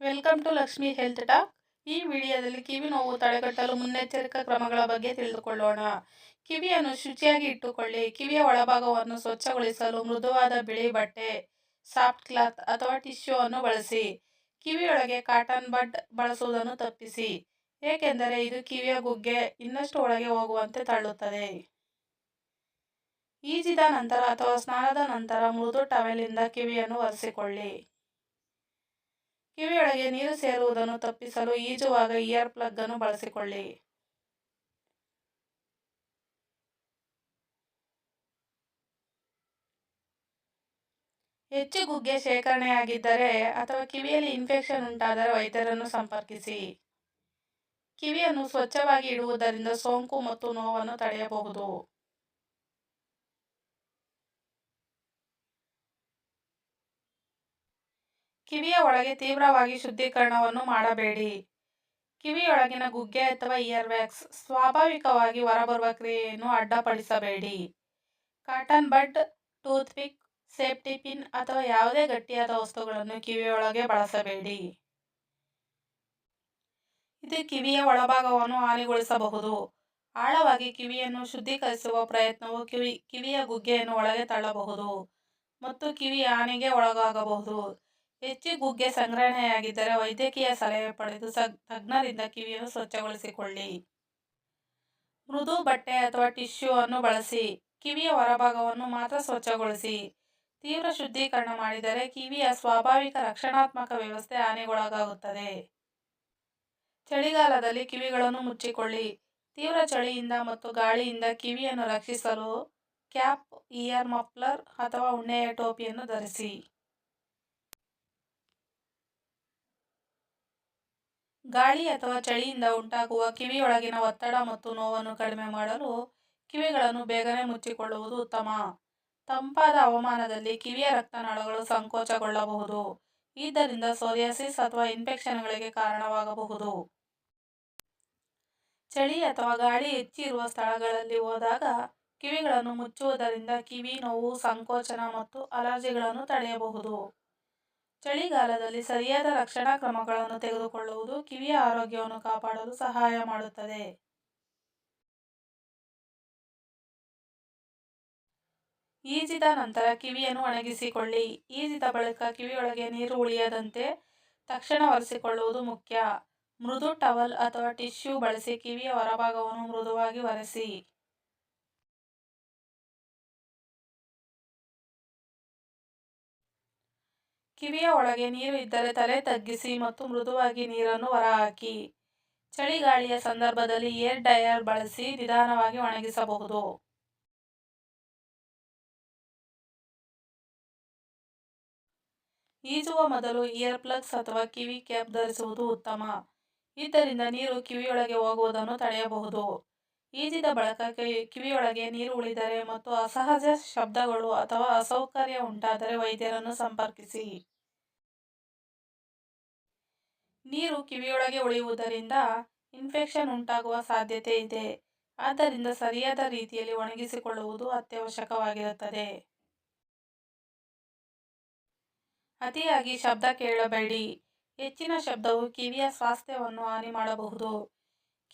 Welcome to Lakshmi health talk. ಈ ವಿಡಿಯೋದಲ್ಲಿ ಕಿವಿ ನೋವು, ತಡೆಗಟ್ಟಲು ಮುನ್ನೆಚ್ಚರಿಕಾ ಕ್ರಮಗಳ ಬಗ್ಗೆ ತಿಳಿದುಕೊಳ್ಳೋಣ. ಕಿವಿಯನ್ನು ಶುಚಿಯಾಗಿ ಇಟ್ಟುಕೊಳ್ಳಿ. ಕಿವಿಯ ಒಳಭಾಗವನ್ನು ಸ್ವಚ್ಛಗೊಳಿಸಲು ಮೃದುವಾದ ಬಿಳಿ ಬಟ್ಟೆ, ಸಾಫ್ಟ್ ಕ್ಲಾತ್ ಅಥವಾ ಟಿಶ್ಯೂ ಅನ್ನು ಬಳಸಿ. ಕಿವಿಯೊಳಗೆ ಕಾಟನ್ ಬಡ್ ಬಳಸುವುದನ್ನು ತಪ್ಪಿಸಿ. ಏಕೆಂದರೆ ಇದು ಕಿವಿಯ ಗುಗ್ಗೆ ಇನ್ನಷ್ಟು ಒಳಗೆ ಹೋಗುವಂತೆ ತಳ್ಳುತ್ತದೆ. ಈಜಿದ ನಂತರ ಅಥವಾ ಸ್ನಾನದ ನಂತರ ಮೃದು ಟವೆಲಿಂದ ಕಿವಿಯನ್ನು ಒರೆಸಿಕೊಳ್ಳಿ. ಕಿವಿಯೊಳಗೆ ನೀರು ಸೇರುವುದನ್ನು ತಪ್ಪಿಸಲು ಈಜುವಾಗ ಇಯರ್ ಪ್ಲಗ್ ಅನ್ನು ಬಳಸಿಕೊಳ್ಳಿ. ಹೆಚ್ಚು ಗುಗ್ಗೆ ಶೇಖರಣೆಯಾಗಿದ್ದರೆ ಅಥವಾ ಕಿವಿಯಲ್ಲಿ ಇನ್ಫೆಕ್ಷನ್ ಉಂಟಾದರೆ ವೈದ್ಯರನ್ನು ಸಂಪರ್ಕಿಸಿ. ಕಿವಿಯನ್ನು ಸ್ವಚ್ಛವಾಗಿ ಇಡುವುದರಿಂದ ಸೋಂಕು ಮತ್ತು ನೋವನ್ನು ತಡೆಯಬಹುದು. ಕಿವಿಯ ಒಳಗೆ ತೀವ್ರವಾಗಿ ಶುದ್ಧೀಕರಣವನ್ನು ಮಾಡಬೇಡಿ. ಕಿವಿಯೊಳಗಿನ ಗುಗ್ಗೆ ಅಥವಾ ಇಯರ್ ವ್ಯಾಕ್ಸ್ ಸ್ವಾಭಾವಿಕವಾಗಿ ಹೊರಬರುವ ಕ್ರಿಯೆಯನ್ನು ಅಡ್ಡಪಡಿಸಬೇಡಿ. Cotton bud toothpick safety pin ಅಥವಾ ಯಾವುದೇ ಗಟ್ಟಿಯಾದ ವಸ್ತುಗಳನ್ನು ಕಿವಿಯೊಳಗೆ ಬಳಸಬೇಡಿ. ಇದು ಕಿವಿಯ ಒಳಭಾಗವನ್ನು ಹಾನಿಗೊಳಿಸಬಹುದು. ಆಳವಾಗಿ ಕಿವಿಯನ್ನು ಶುದ್ಧೀಕರಿಸುವ ಪ್ರಯತ್ನವು ಕಿವಿ, ಕಿವಿಯ ಗುಗ್ಗೆಯನ್ನು ಒಳಗೆ ತಳ್ಳಬಹುದು ಮತ್ತು ಕಿವಿ ಹಾನಿಗೆ ಒಳಗಾಗಬಹುದು. ಹೆಚ್ಚು ಗುಗ್ಗೆ ಸಂಗ್ರಹಣೆಯಾಗಿದ್ದರೆ ವೈದ್ಯಕೀಯ ಸಲಹೆ ಪಡೆದು ತಜ್ಞರಿಂದ ಕಿವಿಯನ್ನು ಸ್ವಚ್ಛಗೊಳಿಸಿಕೊಳ್ಳಿ. ಮೃದು ಬಟ್ಟೆ ಅಥವಾ ಟಿಶ್ಯೂ ಅನ್ನು ಬಳಸಿ, ಕಿವಿಯ ಹೊರಭಾಗವನ್ನು ಮಾತ್ರ ಸ್ವಚ್ಛಗೊಳಿಸಿ. ತೀವ್ರ ಶುದ್ಧೀಕರಣ ಮಾಡಿದರೆ ಕಿವಿಯ ಸ್ವಾಭಾವಿಕ ರಕ್ಷಣಾತ್ಮಕ ವ್ಯವಸ್ಥೆ ಹಾನಿಗೊಳಗಾಗುತ್ತದೆ. ಚಳಿಗಾಲದಲ್ಲಿ ಕಿವಿಗಳನ್ನು ಮುಚ್ಚಿಕೊಳ್ಳಿ. ತೀವ್ರ ಚಳಿಯಿಂದ ಮತ್ತು ಗಾಳಿಯಿಂದ ಕಿವಿಯನ್ನು ರಕ್ಷಿಸಲು ಕ್ಯಾಪ್, ಇಯರ್ ಮಫ್ಲರ್ ಅಥವಾ ಉಣ್ಣೆಯ ಟೋಪಿಯನ್ನು ಧರಿಸಿ. ಗಾಳಿ ಅಥವಾ ಚಳಿಯಿಂದ ಉಂಟಾಗುವ ಕಿವಿಯೊಳಗಿನ ಒತ್ತಡ ಮತ್ತು ನೋವನ್ನು ಕಡಿಮೆ ಮಾಡಲು ಕಿವಿಗಳನ್ನು ಬೇಗನೆ ಮುಚ್ಚಿಕೊಳ್ಳುವುದು ಉತ್ತಮ. ತಂಪಾದ ಹವಾಮಾನದಲ್ಲಿ ಕಿವಿಯ ರಕ್ತನಾಳಗಳು ಸಂಕೋಚಗೊಳ್ಳಬಹುದು. ಇದರಿಂದ ಸೋರಿಯಾಸಿಸ್ ಅಥವಾ ಇನ್ಫೆಕ್ಷನ್ಗಳಿಗೆ ಕಾರಣವಾಗಬಹುದು. ಚಳಿ ಅಥವಾ ಗಾಳಿ ಹೆಚ್ಚಿರುವ ಸ್ಥಳಗಳಲ್ಲಿ ಹೋದಾಗ ಕಿವಿಗಳನ್ನು ಮುಚ್ಚುವುದರಿಂದ ಕಿವಿ ನೋವು, ಸಂಕೋಚನ ಮತ್ತು ಅಲರ್ಜಿಗಳನ್ನು ತಡೆಯಬಹುದು. ಚಳಿಗಾಲದಲ್ಲಿ ಸರಿಯಾದ ರಕ್ಷಣಾ ಕ್ರಮಗಳನ್ನು ತೆಗೆದುಕೊಳ್ಳುವುದು ಕಿವಿಯ ಆರೋಗ್ಯವನ್ನು ಕಾಪಾಡಲು ಸಹಾಯ ಮಾಡುತ್ತದೆ. ಈಜಿದ ನಂತರ ಕಿವಿಯನ್ನು ಒಣಗಿಸಿಕೊಳ್ಳಿ. ಈಜಿದ ಬಳಿಕ ಕಿವಿಯೊಳಗೆ ನೀರು ಉಳಿಯದಂತೆ ತಕ್ಷಣ ಒರೆಸಿಕೊಳ್ಳುವುದು ಮುಖ್ಯ. ಮೃದು ಟವಲ್ ಅಥವಾ ಟಿಶ್ಯೂ ಬಳಸಿ ಕಿವಿಯ ಹೊರಭಾಗವನ್ನು ಮೃದುವಾಗಿ ಒರೆಸಿ. ಕಿವಿಯ ಒಳಗೆ ನೀರು ಇದ್ದರೆ ತಲೆ ತಗ್ಗಿಸಿ ಮತ್ತು ಮೃದುವಾಗಿ ನೀರನ್ನು ಹೊರಹಾಕಿ. ಚಳಿಗಾಳಿಯ ಸಂದರ್ಭದಲ್ಲಿ ಏರ್ ಡಯರ್ ಬಳಸಿ ನಿಧಾನವಾಗಿ ಒಣಗಿಸಬಹುದು. ಈಜುವ ಮೊದಲು ಇಯರ್ ಪ್ಲಗ್ಸ್ ಅಥವಾ ಕಿವಿ ಕ್ಯಾಪ್ ಧರಿಸುವುದು ಉತ್ತಮ. ಇದರಿಂದ ನೀರು ಕಿವಿಯೊಳಗೆ ಹೋಗುವುದನ್ನು ತಡೆಯಬಹುದು. ಈಜಿದ ಬಳಿಕ ಕಿವಿಯೊಳಗೆ ನೀರು ಉಳಿದರೆ ಮತ್ತು ಅಸಹಜ ಶಬ್ದಗಳು ಅಥವಾ ಅಸೌಕರ್ಯ ಉಂಟಾದರೆ ವೈದ್ಯರನ್ನು ಸಂಪರ್ಕಿಸಿ. ನೀರು ಕಿವಿಯೊಳಗೆ ಉಳಿಯುವುದರಿಂದ ಇನ್ಫೆಕ್ಷನ್ ಉಂಟಾಗುವ ಸಾಧ್ಯತೆ ಇದೆ. ಆದ್ದರಿಂದ ಸರಿಯಾದ ರೀತಿಯಲ್ಲಿ ಒಣಗಿಸಿಕೊಳ್ಳುವುದು ಅತ್ಯವಶ್ಯಕವಾಗಿರುತ್ತದೆ. ಅತಿಯಾಗಿ ಶಬ್ದ ಕೇಳಬೇಡಿ. ಹೆಚ್ಚಿನ ಶಬ್ದವು ಕಿವಿಯ ಸ್ವಾಸ್ಥ್ಯವನ್ನು ಹಾನಿ ಮಾಡಬಹುದು.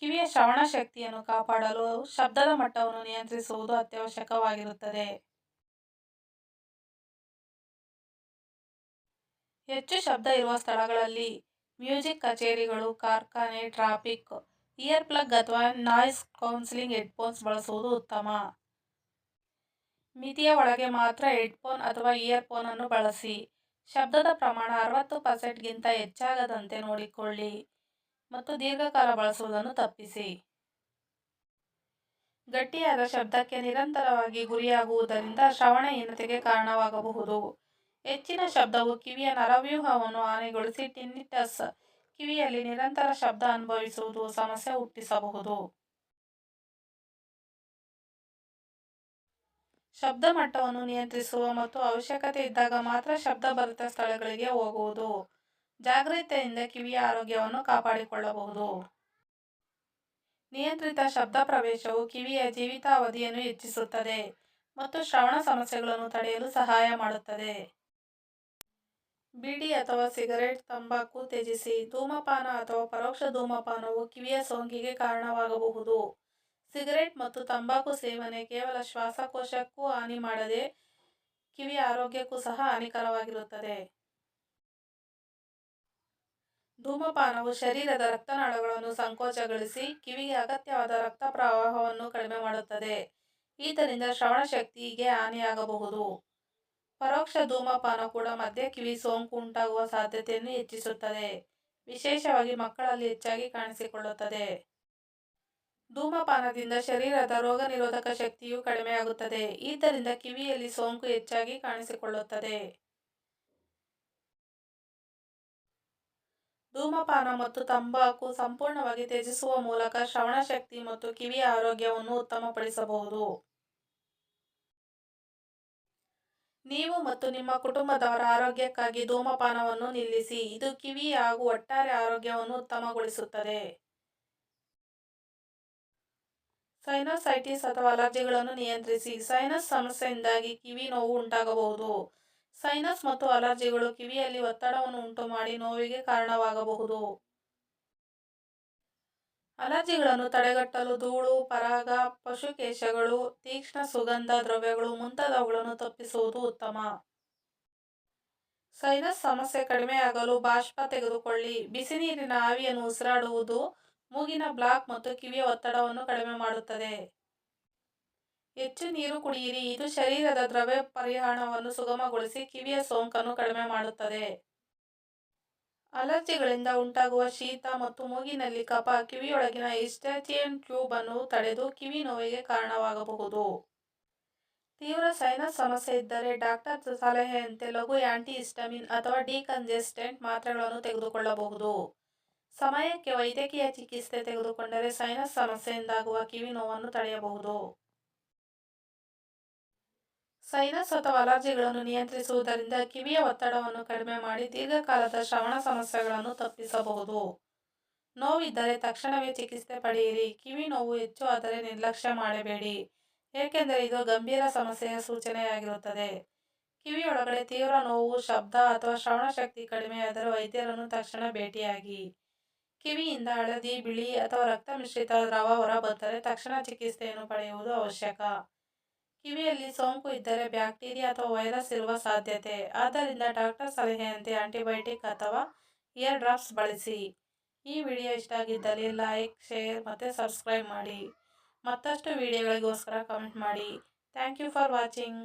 ಕಿವಿಯ ಶ್ರವಣ ಶಕ್ತಿಯನ್ನು ಕಾಪಾಡಲು ಶಬ್ದದ ಮಟ್ಟವನ್ನು ನಿಯಂತ್ರಿಸುವುದು ಅತ್ಯವಶ್ಯಕವಾಗಿರುತ್ತದೆ. ಹೆಚ್ಚು ಶಬ್ದ ಇರುವ ಸ್ಥಳಗಳಲ್ಲಿ ಮ್ಯೂಸಿಕ್ ಕಚೇರಿಗಳು, ಕಾರ್ಖಾನೆ, ಟ್ರಾಫಿಕ್, ಇಯರ್ ಪ್ಲಗ್ ಅಥವಾ ನಾಯ್ಸ್ ಕೌನ್ಸಿಲಿಂಗ್ ಹೆಡ್ಫೋನ್ಸ್ ಬಳಸುವುದು ಉತ್ತಮ. ಮಿತಿಯ ಒಳಗೆ ಮಾತ್ರ ಹೆಡ್ಫೋನ್ ಅಥವಾ ಇಯರ್ಫೋನ್ ಅನ್ನು ಬಳಸಿ, ಶಬ್ದದ ಪ್ರಮಾಣ ಅರವತ್ತು ಪರ್ಸೆಂಟ್ಗಿಂತ ಹೆಚ್ಚಾಗದಂತೆ ನೋಡಿಕೊಳ್ಳಿ. ಮತ್ತು ದೀರ್ಘಕಾಲ ಬಳಸುವುದನ್ನು ತಪ್ಪಿಸಿ. ಗಟ್ಟಿಯಾದ ಶಬ್ದಕ್ಕೆ ನಿರಂತರವಾಗಿ ಗುರಿಯಾಗುವುದರಿಂದ ಶ್ರವಣಹೀನತೆಗೆ ಕಾರಣವಾಗಬಹುದು. ಹೆಚ್ಚಿನ ಶಬ್ದವು ಕಿವಿಯ ನರವ್ಯೂಹವನ್ನು ಹಾನಿಗೊಳಿಸಿ ಟಿನ್ನಿಟಸ್ ಕಿವಿಯಲ್ಲಿ ನಿರಂತರ ಶಬ್ದ ಅನುಭವಿಸುವುದು ಸಮಸ್ಯೆ ಹುಟ್ಟಿಸಬಹುದು. ಶಬ್ದ ಮಟ್ಟವನ್ನು ನಿಯಂತ್ರಿಸುವ ಮತ್ತು ಅವಶ್ಯಕತೆ ಇದ್ದಾಗ ಮಾತ್ರ ಶಬ್ದ ಭರಿತ ಸ್ಥಳಗಳಿಗೆ ಹೋಗುವುದು. ಜಾಗ್ರತೆಯಿಂದ ಕಿವಿಯ ಆರೋಗ್ಯವನ್ನು ಕಾಪಾಡಿಕೊಳ್ಳಬಹುದು. ನಿಯಂತ್ರಿತ ಶಬ್ದ ಪ್ರವೇಶವು ಕಿವಿಯ ಜೀವಿತಾವಧಿಯನ್ನು ಹೆಚ್ಚಿಸುತ್ತದೆ ಮತ್ತು ಶ್ರವಣ ಸಮಸ್ಯೆಗಳನ್ನು ತಡೆಯಲು ಸಹಾಯ ಮಾಡುತ್ತದೆ. ಬಿಡಿ ಅಥವಾ ಸಿಗರೆಟ್ ತಂಬಾಕು ತ್ಯಜಿಸಿ ಧೂಮಪಾನ ಅಥವಾ ಪರೋಕ್ಷ ಧೂಮಪಾನವು ಕಿವಿಯ ಸೋಂಕಿಗೆ ಕಾರಣವಾಗಬಹುದು. ಸಿಗರೆಟ್ ಮತ್ತು ತಂಬಾಕು ಸೇವನೆ ಕೇವಲ ಶ್ವಾಸಕೋಶಕ್ಕೂ ಹಾನಿ ಮಾಡದೆ ಕಿವಿಯ ಆರೋಗ್ಯಕ್ಕೂ ಸಹ ಹಾನಿಕರವಾಗಿರುತ್ತದೆ. ಧೂಮಪಾನವು ಶರೀರದ ರಕ್ತನಾಳಗಳನ್ನು ಸಂಕೋಚಗೊಳಿಸಿ ಕಿವಿಗೆ ಅಗತ್ಯವಾದ ರಕ್ತ ಪ್ರವಾಹವನ್ನು ಕಡಿಮೆ ಮಾಡುತ್ತದೆ. ಇದರಿಂದ ಶ್ರವಣ ಶಕ್ತಿಗೆ ಹಾನಿಯಾಗಬಹುದು. ಪರೋಕ್ಷ ಧೂಮಪಾನ ಕೂಡ ಮಧ್ಯ ಕಿವಿ ಸೋಂಕು ಉಂಟಾಗುವ ಸಾಧ್ಯತೆಯನ್ನು ಹೆಚ್ಚಿಸುತ್ತದೆ. ವಿಶೇಷವಾಗಿ ಮಕ್ಕಳಲ್ಲಿ ಹೆಚ್ಚಾಗಿ ಕಾಣಿಸಿಕೊಳ್ಳುತ್ತದೆ. ಧೂಮಪಾನದಿಂದ ಶರೀರದ ರೋಗ ನಿರೋಧಕ ಶಕ್ತಿಯು ಕಡಿಮೆಯಾಗುತ್ತದೆ. ಇದರಿಂದ ಕಿವಿಯಲ್ಲಿ ಸೋಂಕು ಹೆಚ್ಚಾಗಿ ಕಾಣಿಸಿಕೊಳ್ಳುತ್ತದೆ. ಧೂಮಪಾನ ಮತ್ತು ತಂಬಾಕು ಸಂಪೂರ್ಣವಾಗಿ ತ್ಯಜಿಸುವ ಮೂಲಕ ಶ್ರವಣ ಶಕ್ತಿ ಮತ್ತು ಕಿವಿಯ ಆರೋಗ್ಯವನ್ನು ಉತ್ತಮಪಡಿಸಬಹುದು. ನೀವು ಮತ್ತು ನಿಮ್ಮ ಕುಟುಂಬದವರ ಆರೋಗ್ಯಕ್ಕಾಗಿ ಧೂಮಪಾನವನ್ನು ನಿಲ್ಲಿಸಿ, ಇದು ಕಿವಿ ಹಾಗೂ ಒಟ್ಟಾರೆ ಆರೋಗ್ಯವನ್ನು ಉತ್ತಮಗೊಳಿಸುತ್ತದೆ. ಸೈನಸೈಟಿಸ್ ಅಥವಾ ಅಲರ್ಜಿಗಳನ್ನು ನಿಯಂತ್ರಿಸಿ, ಸೈನಸ್ ಸಮಸ್ಯೆಯಿಂದಾಗಿ ಕಿವಿ ನೋವು ಉಂಟಾಗಬಹುದು. ಸೈನಸ್ ಮತ್ತು ಅಲರ್ಜಿಗಳು ಕಿವಿಯಲ್ಲಿ ಒತ್ತಡವನ್ನು ಉಂಟು ಮಾಡಿ ನೋವಿಗೆ ಕಾರಣವಾಗಬಹುದು. ಅಲರ್ಜಿಗಳನ್ನು ತಡೆಗಟ್ಟಲು ಧೂಳು, ಪರಾಗ, ಪಶುಕೇಶಗಳು, ತೀಕ್ಷ್ಣ ಸುಗಂಧ ದ್ರವ್ಯಗಳು ಮುಂತಾದವುಗಳನ್ನು ತಪ್ಪಿಸುವುದು ಉತ್ತಮ. ಸೈನಸ್ ಸಮಸ್ಯೆ ಕಡಿಮೆಯಾಗಲು ಬಾಷ್ಪ ತೆಗೆದುಕೊಳ್ಳಿ. ಬಿಸಿ ನೀರಿನ ಆವಿಯನ್ನು ಉಸಿರಾಡುವುದು ಮೂಗಿನ ಬ್ಲಾಕ್ ಮತ್ತು ಕಿವಿಯ ಒತ್ತಡವನ್ನು ಕಡಿಮೆ ಮಾಡುತ್ತದೆ. ಹೆಚ್ಚು ನೀರು ಕುಡಿಯಿರಿ. ಇದು ಶರೀರದ ದ್ರವ್ಯ ಪರಿಹಾರವನ್ನು ಸುಗಮಗೊಳಿಸಿ ಕಿವಿಯ ಸೋಂಕನ್ನು ಕಡಿಮೆ ಮಾಡುತ್ತದೆ. ಅಲರ್ಜಿಗಳಿಂದ ಉಂಟಾಗುವ ಶೀತ ಮತ್ತು ಮೂಗಿನಲ್ಲಿ ಕಫ, ಕಿವಿಯೊಳಗಿನ ಇಸ್ಟಾಚಿಯನ್ ಟ್ಯೂಬ್ ಅನ್ನು ತಡೆದು ಕಿವಿ ನೋವಿಗೆ ಕಾರಣವಾಗಬಹುದು. ತೀವ್ರ ಸೈನಸ್ ಸಮಸ್ಯೆ ಇದ್ದರೆ ಡಾಕ್ಟರ್ ಸಲಹೆಯಂತೆ ಲಘು ಆಂಟಿಹಿಸ್ಟಮಿನ್ ಅಥವಾ ಡಿಕಂಜೆಸ್ಟೆಂಟ್ ಮಾತ್ರೆಗಳನ್ನು ತೆಗೆದುಕೊಳ್ಳಬಹುದು. ಸಮಯಕ್ಕೆ ವೈದ್ಯಕೀಯ ಚಿಕಿತ್ಸೆ ತೆಗೆದುಕೊಂಡರೆ ಸೈನಸ್ ಸಮಸ್ಯೆಯಿಂದಾಗುವ ಕಿವಿ ನೋವನ್ನು ತಡೆಯಬಹುದು. ಸೈನಸ್ ಅಥವಾ ಅಲರ್ಜಿಗಳನ್ನು ನಿಯಂತ್ರಿಸುವುದರಿಂದ ಕಿವಿಯ ಒತ್ತಡವನ್ನು ಕಡಿಮೆ ಮಾಡಿ ದೀರ್ಘಕಾಲದ ಶ್ರವಣ ಸಮಸ್ಯೆಗಳನ್ನು ತಪ್ಪಿಸಬಹುದು. ನೋವಿದ್ದರೆ ತಕ್ಷಣವೇ ಚಿಕಿತ್ಸೆ ಪಡೆಯಿರಿ. ಕಿವಿ ನೋವು ಹೆಚ್ಚು ಆದರೆ ನಿರ್ಲಕ್ಷ್ಯ ಮಾಡಬೇಡಿ. ಏಕೆಂದರೆ ಇದು ಗಂಭೀರ ಸಮಸ್ಯೆಯ ಸೂಚನೆಯಾಗಿರುತ್ತದೆ. ಕಿವಿಯೊಳಗಡೆ ತೀವ್ರ ನೋವು, ಶಬ್ದ ಅಥವಾ ಶ್ರವಣ ಶಕ್ತಿ ಕಡಿಮೆಯಾದರೆ ವೈದ್ಯರನ್ನು ತಕ್ಷಣ ಭೇಟಿಯಾಗಿ. ಕಿವಿಯಿಂದ ಹಳದಿ, ಬಿಳಿ ಅಥವಾ ರಕ್ತ ಮಿಶ್ರಿತ ದ್ರವ ಹೊರಬಂದರೆ ತಕ್ಷಣ ಚಿಕಿತ್ಸೆಯನ್ನು ಪಡೆಯುವುದು ಅವಶ್ಯಕ. ಕಿವಿಯಲ್ಲಿ ಸೋಂಕು ಇದ್ದರೆ ಬ್ಯಾಕ್ಟೀರಿಯಾ ಅಥವಾ ವೈರಸ್ ಇರುವ ಸಾಧ್ಯತೆ. ಆದ್ದರಿಂದ ಡಾಕ್ಟರ್ ಸಲಹೆಯಂತೆ ಆಂಟಿಬಯೋಟಿಕ್ ಅಥವಾ ಇಯರ್ ಡ್ರಾಪ್ಸ್ ಬಳಸಿ. ಈ ವಿಡಿಯೋ ಇಷ್ಟ ಆಗಿದ್ದಲ್ಲಿ ಲೈಕ್, ಶೇರ್ ಮತ್ತು ಸಬ್ಸ್ಕ್ರೈಬ್ ಮಾಡಿ. ಮತ್ತಷ್ಟು ವಿಡಿಯೋಗಳಿಗೋಸ್ಕರ ಕಮೆಂಟ್ ಮಾಡಿ. Thank you for watching.